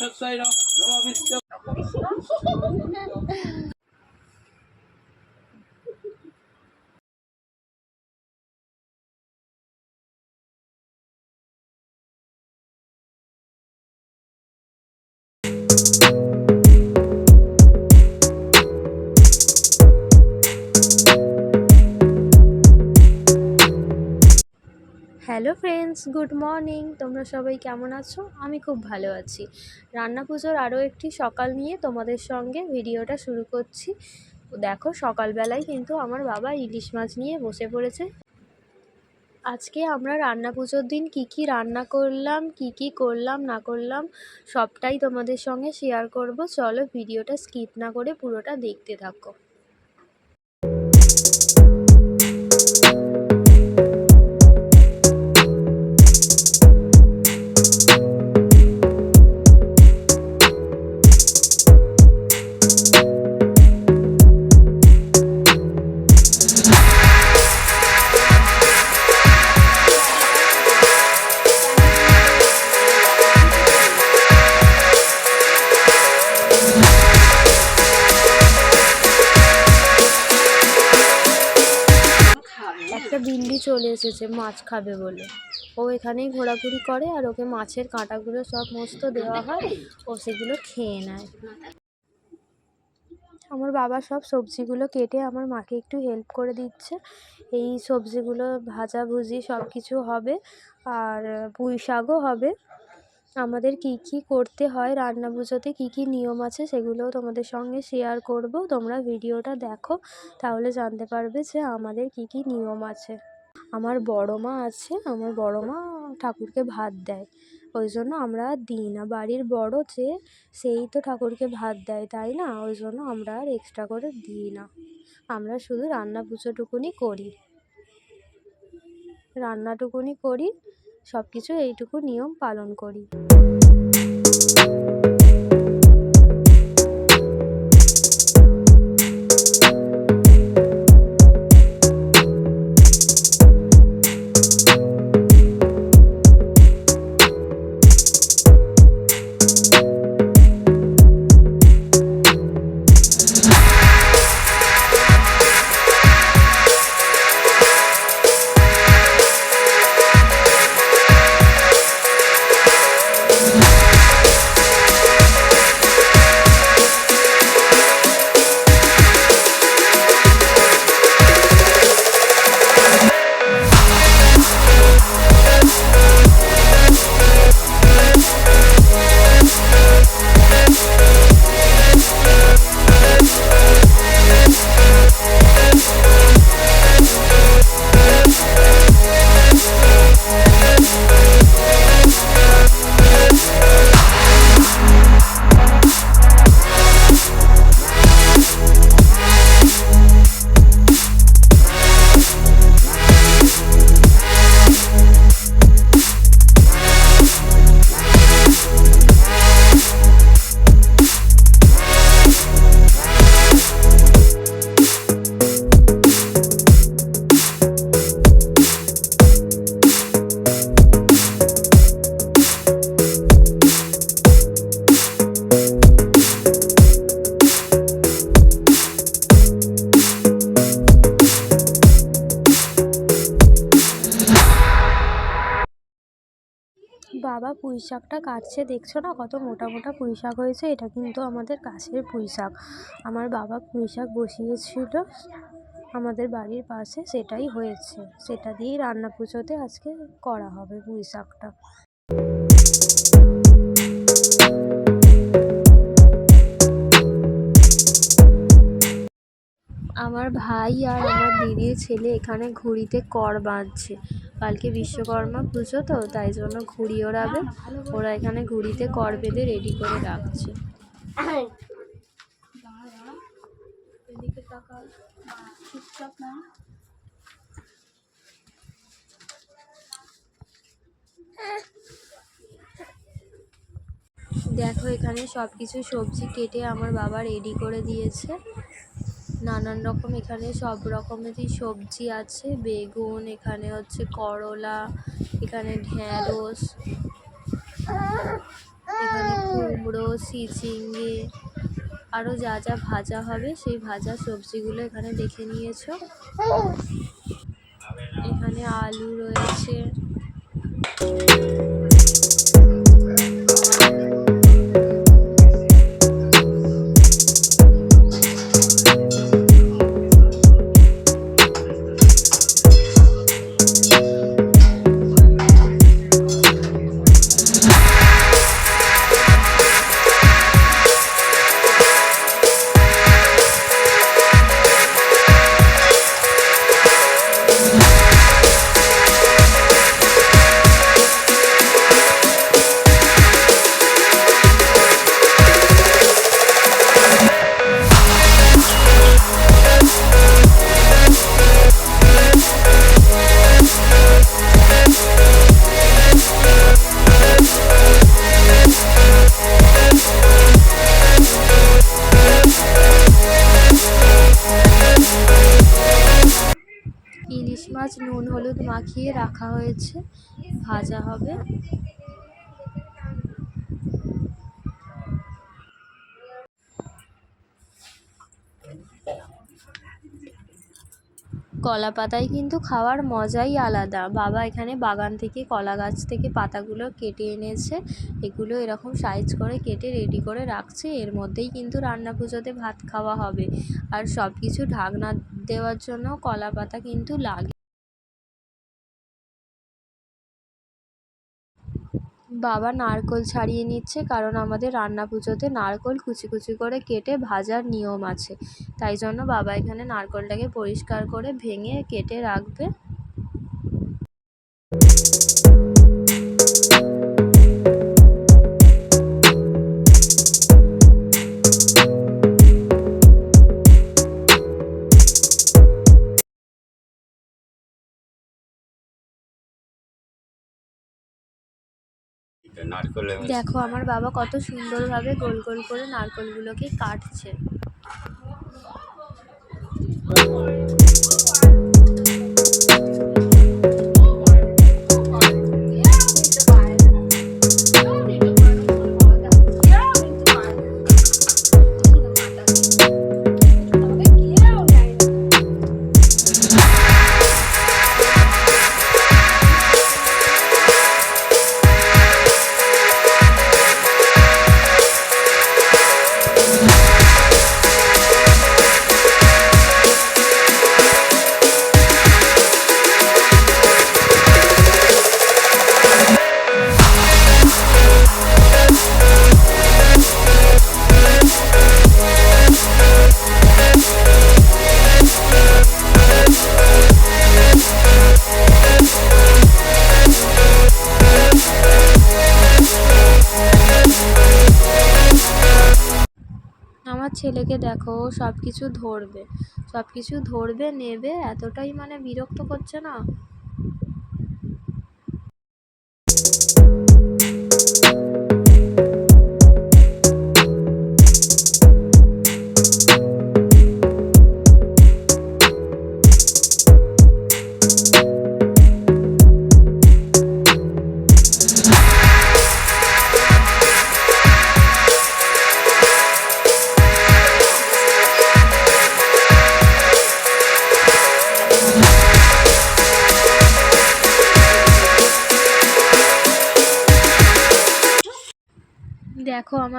Schatz leider. Nochmal bis friends good morning তোমরা সবাই কেমন আছো? আমি খুব ভালো আছি। রান্না পুজোর আরও একটি সকাল নিয়ে তোমাদের সঙ্গে ভিডিওটা শুরু করছি। দেখো, সকালবেলায় কিন্তু আমার বাবা ইলিশ মাছ নিয়ে বসে পড়েছে। আজকে আমরা রান্না পুজোর দিন কি কি রান্না করলাম, কি কি করলাম, না করলাম, সবটাই তোমাদের সঙ্গে শেয়ার করব। চলো ভিডিওটা স্কিপ না করে পুরোটা দেখতে থাকো। এসেছে, মাছ খাবে বলে। ও এখানেই ঘোরাঘুরি করে আর ওকে মাছের কাঁটাগুলো সব মস্ত দেওয়া হয়, ও সেগুলো খেয়ে নেয়। আমার বাবা সব সবজিগুলো কেটে আমার মাকে একটু হেল্প করে দিচ্ছে। এই সবজিগুলো ভাজাভুজি সব কিছু হবে আর পুঁই শাকও হবে। আমাদের কি কি করতে হয়, রান্না পুজোতে কি কি নিয়ম আছে সেগুলোও তোমাদের সঙ্গে শেয়ার করব। তোমরা ভিডিওটা দেখো, তাহলে জানতে পারবে যে আমাদের কি কি নিয়ম আছে। আমার বড় মা আছে, আমার বড় মা ঠাকুরকে ভাত দেয়। ওই জন্য আমরা আর দিই না। বাড়ির বড় যে, সেই তো ঠাকুরকে ভাত দেয়, তাই না? ওই জন্য আমরা আর এক্সট্রা করে দিই না। আমরা শুধু রান্না পুজোটুকুনি করি। রান্নাটুকুনি করি সব কিছু এইটুকু নিয়ম পালন করি। পুঁই শাকটা কাটছে, দেখছ না কত মোটা মোটা পুঁই শাক হয়েছে? এটা কিন্তু আমাদের কাছের পুঁই শাক আমার বাবা পুঁই শাক বসিয়েছিল আমাদের বাড়ির পাশে, সেটাই হয়েছে। সেটা দিয়েই রান্না পুজোতে আজকে করা হবে পুঁই শাকটা ভাই আর আমার দিদির ছেলে এখানে ঘুড়িতে কর বাঁধছে। কালকে বিশ্বকর্মা পুজো তো, তাই জন্য ঘুড়ি ওড়াবে। ওরা এখানে ঘুড়িতে কর বেঁধে রেডি করে রাখছে। দেখো এখানে সব কিছু সবজি কেটে আমার বাবা রেডি করে দিয়েছে। নানান রকম, এখানে সব রকমেরই সবজি আছে। বেগুন, এখানে হচ্ছে করলা, এখানে ঢ্যাঁড়স এখানে কুমড়ো চিচিঙ্গে আরও যা যা ভাজা হবে সেই ভাজা সবজিগুলো এখানে দেখে নিয়েছো। এখানে আলু রয়েছে। মাছ নুন হলুদ মাখিয়ে রাখা হয়েছে। ভাজা হবে। কলা পাতায় কিন্তু খাওয়ার মজাই আলাদা। বাবা এখানে বাগান থেকে কলা গাছ থেকে পাতাগুলো কেটে এনেছে। এগুলো এরকম সাইজ করে কেটে রেডি করে রাখছে। এর মধ্যেই কিন্তু রান্না পুজোতে ভাত খাওয়া হবে। আর সব কিছু ঢাকনা দেওয়ার জন্য কলা পাতা কিন্তু লাগে। বাবা নারকোল ছাড়িয়ে নিচ্ছে কারণ আমাদের রান্না পুজোতে নারকোল কুচি কুচি করে কেটে ভাজার নিয়ম আছে। তাই জন্য বাবা এখানে নারকোলটাকে পরিষ্কার করে ভেঙে কেটে রাখবে। দেখো আমার বাবা কত সুন্দরভাবে গোল গোল করে নারকলগুলোকে কাটছে। দেখো সব কিছু ধরবে। সব কিছু ধরবে নেবে এতটাই মানে বিরক্ত করছে না?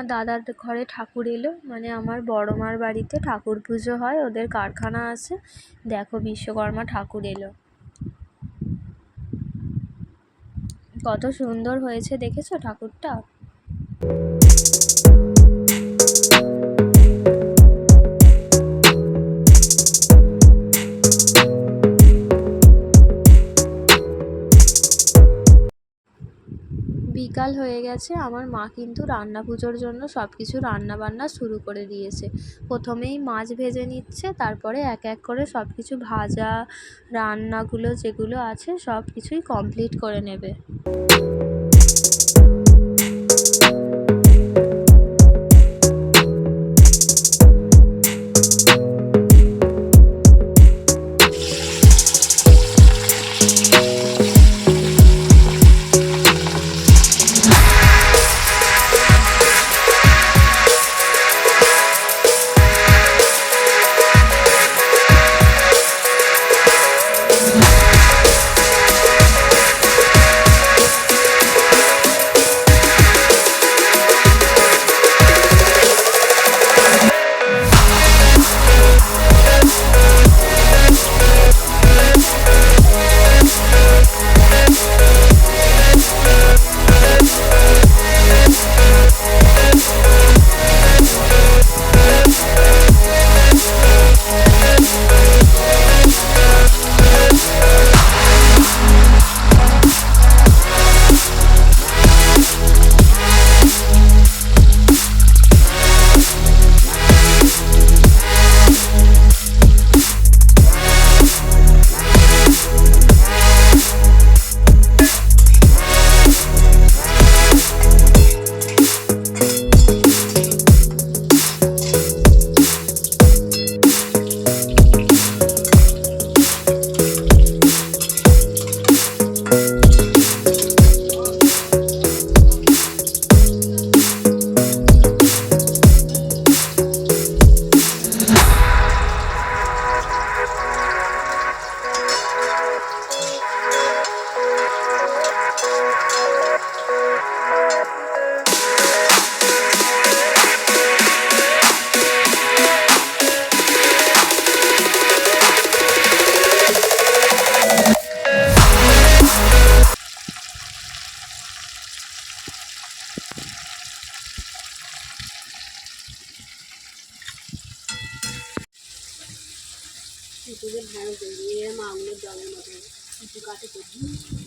আমার দাদার ঘরে ঠাকুর এলো। মানে আমার বড় মার বাড়িতে ঠাকুর পুজো হয়, ওদের কারখানা আছে। দেখো বিশ্বকর্মা ঠাকুর এলো। কত সুন্দর হয়েছে, দেখেছ ঠাকুরটা? বিকাল হয়ে গেছে, আমার মা কিন্তু রান্না পুজোর জন্য সব কিছু রান্নাবান্না শুরু করে দিয়েছে। প্রথমেই মাছ ভেজে নিচ্ছে, তারপরে এক এক করে সব কিছু ভাজা, রান্নাগুলো যেগুলো আছে সব কিছুই কমপ্লিট করে নেবে।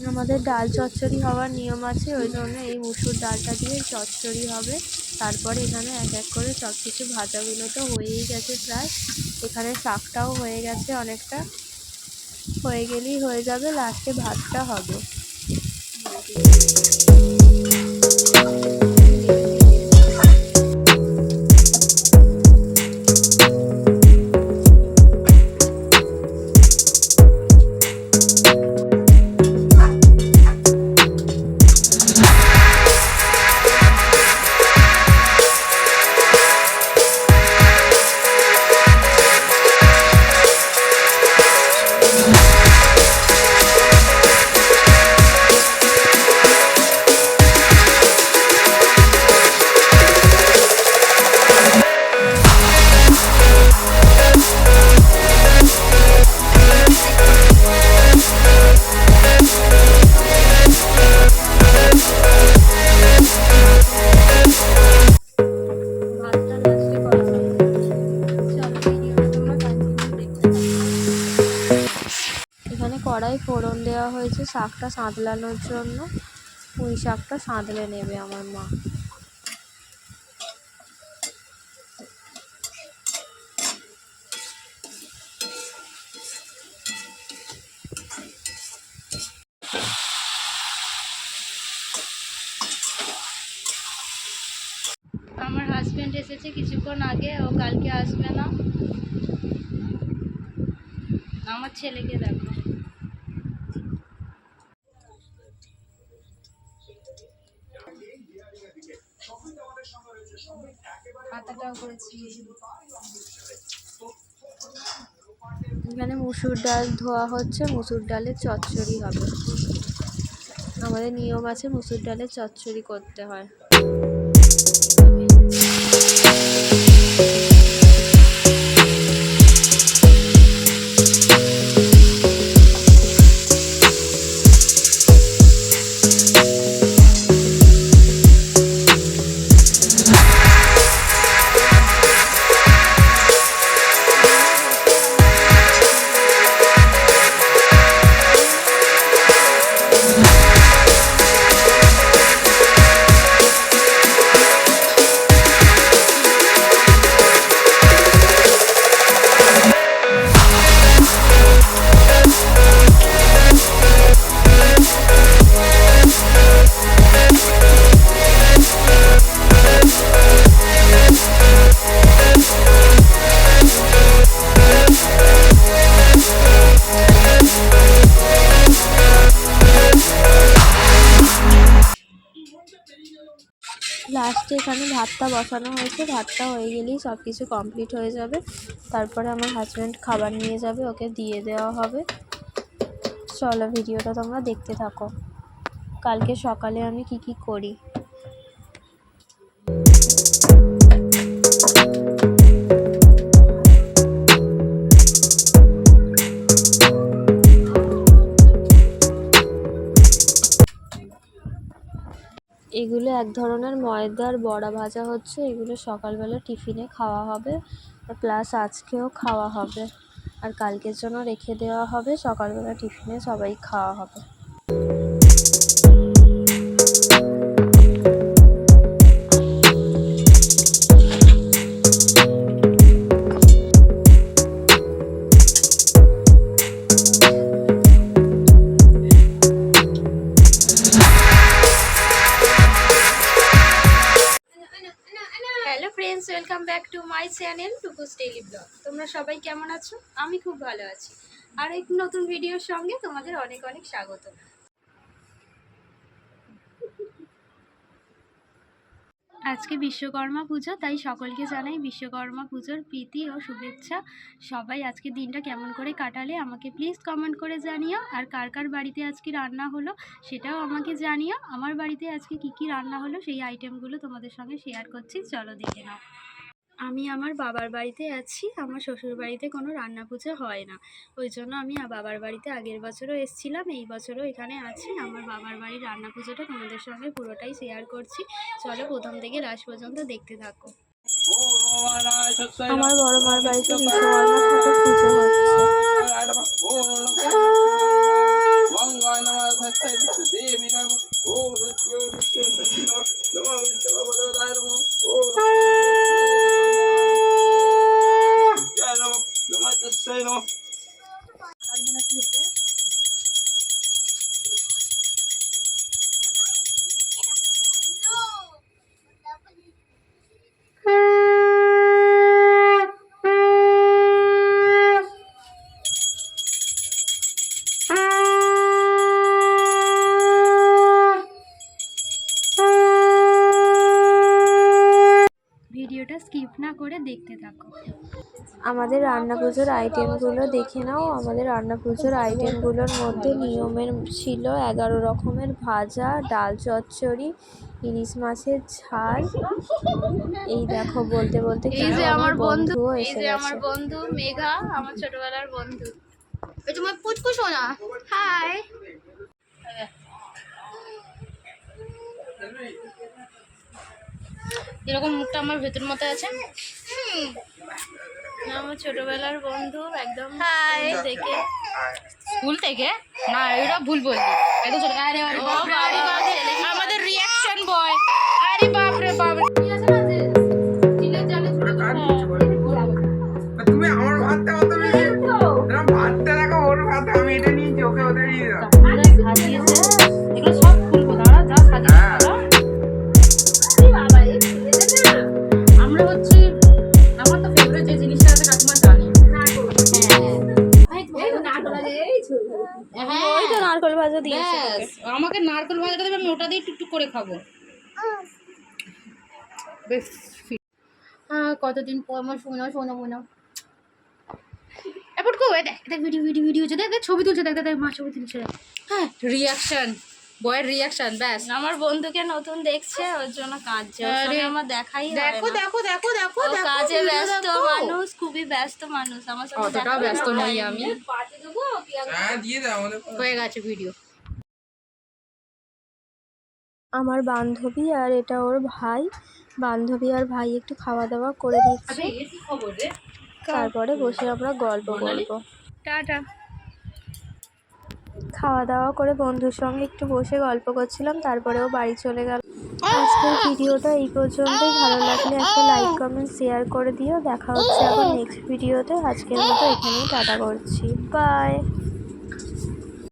আমাদের ডাল চচ্চড়ি হওয়ার নিয়ম আছে, ওই জন্য এই মুসুর ডালটা দিয়ে চচ্চড়ি হবে। তারপরে এখানে এক এক করে সব কিছু ভাজাগুলো তো হয়েই গেছে প্রায়। এখানে শাকটাও হয়ে গেছে অনেকটা। হয়ে গেলেই হয়ে যাবে লাস্টে ভাতটা হবে। শাকটা সাঁতলানোর জন্য। পুঁই শাকটা সাঁতলে নেবে আমার মা। আমার হাজবেন্ড এসেছে কিছুক্ষণ আগে, ও কালকে আসবে না। আমার ছেলেকে দেখো। হাতাটাও করেছি। এখানে মুসুর ডাল ধোয়া হচ্ছে, মুসুর ডালের চচ্চড়ি হবে। আমাদের নিয়ম আছে মুসুর ডালের চচ্চড়ি করতে হয়। এখানে ভাতটা বসানো হয়েছে, ভাতটা হয়ে গেলেই সব কিছু কমপ্লিট হয়ে যাবে। তারপরে আমার হাজব্যান্ড খাবার নিয়ে যাবে, ওকে দিয়ে দেওয়া হবে। চলো ভিডিওটা তোমরা দেখতে থাকো। কালকে সকালে আমি কি কি করি? এক ধরনের ময়দার বড়া ভাজা হচ্ছে, এগুলো সকালবেলা টিফিনে খাওয়া হবে প্লাস আজকেও খাওয়া হবে। আর কালকের জন্য রেখে দেওয়া হবে, সকালবেলা টিফিনে সবাই খাওয়া হবে। Welcome back to my channel Tukus daily blog তোমরা সবাই কেমন আছো? আমি খুব ভালো আছি। আর এক নতুন ভিডিওর সঙ্গে তোমাদের অনেক অনেক স্বাগত। আজকে বিশ্বকর্মা পুজো, তাই সকলকে জানাই বিশ্বকর্মা পুজোর প্রীতি ও শুভেচ্ছা। সবাই আজকে দিনটা কেমন করে কাটালে আমাকে প্লিজ কমেন্ট করে জানিও। আর কার কার বাড়িতে আজকে রান্না হলো সেটাও আমাকে জানিও। আমার বাড়িতে আজকে কি কি রান্না হলো সেই আইটেমগুলো তোমাদের সঙ্গে শেয়ার করছি। চলো দেখে নাও। আমি আমার বাবার বাড়িতে আছি আমার শ্বশুর বাড়িতে কোনো রান্না পুজো হয় না ওই জন্য আমি বাবার বাড়িতে আগের বছরও এসেছিলাম এই বছরও এখানে আছি আমার বাবার বাড়ির রান্না পুজোটা তোমাদের সঙ্গে পুরোটাই শেয়ার করছি চলো প্রথম থেকে লাস্ট পর্যন্ত দেখতে থাকো আমার বড় মার বাড়িতে বিশ্বকর্মা ঠাকুর পুজো হচ্ছে নমঃ তস্যৈ ভিডিওটা স্কিপ না করে দেখতে থাকো। আমাদের রান্না পুজোর আইটেমগুলো দেখে নাও। আমাদের রান্না পুজোর আইটেমগুলোর মধ্যে নিয়মের ছিল এগারো রকমের ভাজা ডাল চচ্চড়ি ইলিশ মাছের ঝাল। এই দেখো বলতে বলতে এই যে আমার বন্ধু এই এসে যে আমার বন্ধু মেঘা আমার ছোটবেলার বন্ধু। এই তোমার পুচকু সোনা হাই এরকম মুখটা আমার ভেতর মতো আছে। হুম। আমার ছোটবেলার বন্ধু একদম থেকে। স্কুল থেকে? না এটা ভুল বললি। একদম ছোট আরে আমাদের রিয়াকশন বয় আরে বাপ রে বাপ তুমি আমার ভাতটা অত বেশি ভাতটা দেখো ওর ভাত আমি এটা নিয়েছি ওকে ওদের দিয়ে দাও। এগুলো ভাজা দিয়েছে। আমাকে নারকেল ভাজাটা দেবে আমি ওটা দিয়ে টুকটুক করে খাব বেশ। হ্যাঁ কতদিন পর আমার শোনো শোনো মনে এবার কো দেখ দেখ ভিডিও ভিডিও ভিডিও হচ্ছে দেখ দেখ ছবি তুলছে দেখ দেখ মা ছবি তুলছে হ্যাঁ রিয়াকশন বয়ের রিয়াকশন ব্যাস। আমার বন্ধুকে নতুন দেখছে ওর জন্য কাঁদছে সঙ্গে আমার দেখাই দেখো দেখো দেখো দেখো কাজে ব্যস্ত মানুষ খুবই ব্যস্ত মানুষ আমার সঙ্গে অতটাও ব্যস্ত নই আমি। হ্যাঁ দিয়ে দাও হয়ে গেছে ভিডিও আমার বান্ধবী আর এটা ওর ভাই। বান্ধবী আর ভাই একটু খাওয়া দাওয়া করে দিচ্ছে। তারপরে বসে আমরা গল্প করব। টাটা। খাওয়া দাওয়া করে বন্ধুর সঙ্গে একটু বসে গল্প করছিলাম, তারপরেও বাড়ি চলে গেল। আজকের ভিডিওটা এই পর্যন্তই। ভালো লাগলে একটা লাইক, কমেন্ট, শেয়ার করে দিও। দেখা হচ্ছে এখন নেক্সট ভিডিওতে আজকের মতো এখানেই টাটা করছি। বাই